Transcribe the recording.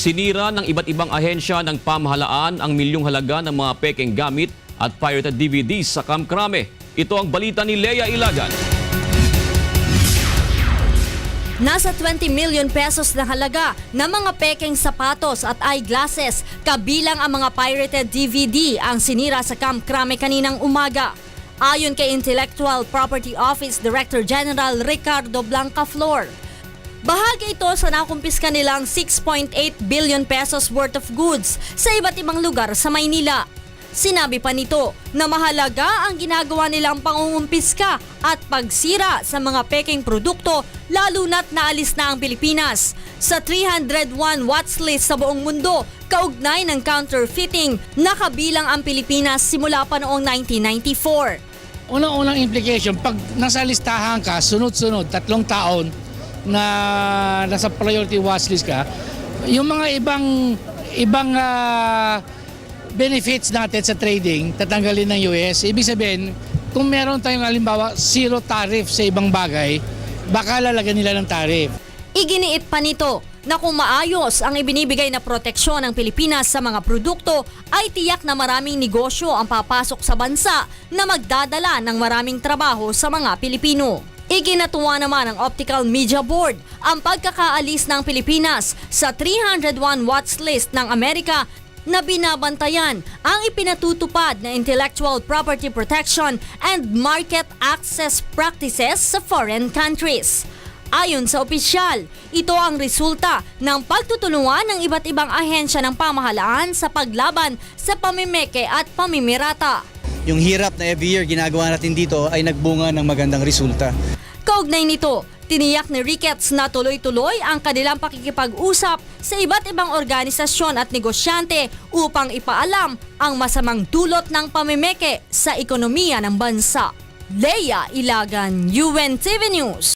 Sinira ng iba't ibang ahensya ng pamahalaan ang milyong halaga ng mga pekeng gamit at pirated DVDs sa Kamkrame. Ito ang balita ni Lea Ilagan. Nasa 20 million pesos na halaga ng mga pekeng sapatos at eyeglasses kabilang ang mga pirated DVD ang sinira sa Camp Crame kaninang umaga. Ayon kay Intellectual Property Office Director General Ricardo Blanca Flor, Bahagi ito sa nakumpiska nilang 6.8 billion pesos worth of goods sa iba't ibang lugar sa Maynila. Sinabi pa nito na mahalaga ang ginagawa nilang pangungumpiska at pagsira sa mga peking produkto lalo na't naalis na ang Pilipinas. Sa 301 watch list sa buong mundo, kaugnay ng counterfeiting, nakabilang ang Pilipinas simula pa noong 1994. Unang-unang implication, pag nasa listahan ka, sunod-sunod, tatlong taon na nasa priority watch list ka, yung mga ibang ibang ah, benefits natin sa trading, tatanggalin ng US, ibig sabihin, kung meron tayong halimbawa zero tariff sa ibang bagay, baka lalagyan nila ng tariff. Iginiit pa nito na kung maayos ang ibinibigay na proteksyon ng Pilipinas sa mga produkto ay tiyak na maraming negosyo ang papasok sa bansa na magdadala ng maraming trabaho sa mga Pilipino. Iginatuwa naman ng Optical Media Board ang pagkakaalis ng Pilipinas sa 301 watch list ng Amerika na binabantayan ang ipinatutupad na intellectual property protection and market access practices sa foreign countries. Ayon sa opisyal, ito ang resulta ng pagtutulungan ng iba't ibang ahensya ng pamahalaan sa paglaban sa pamimeke at pamimirata. yung hirap na every year ginagawa natin dito ay nagbunga ng magandang resulta. Kaugnay nito, tiniyak ni Ricketts na tuloy-tuloy ang kanilang pakikipag-usap sa iba't ibang organisasyon at negosyante upang ipaalam ang masamang dulot ng pamimeke sa ekonomiya ng bansa. Leia Ilagan, UNTV News.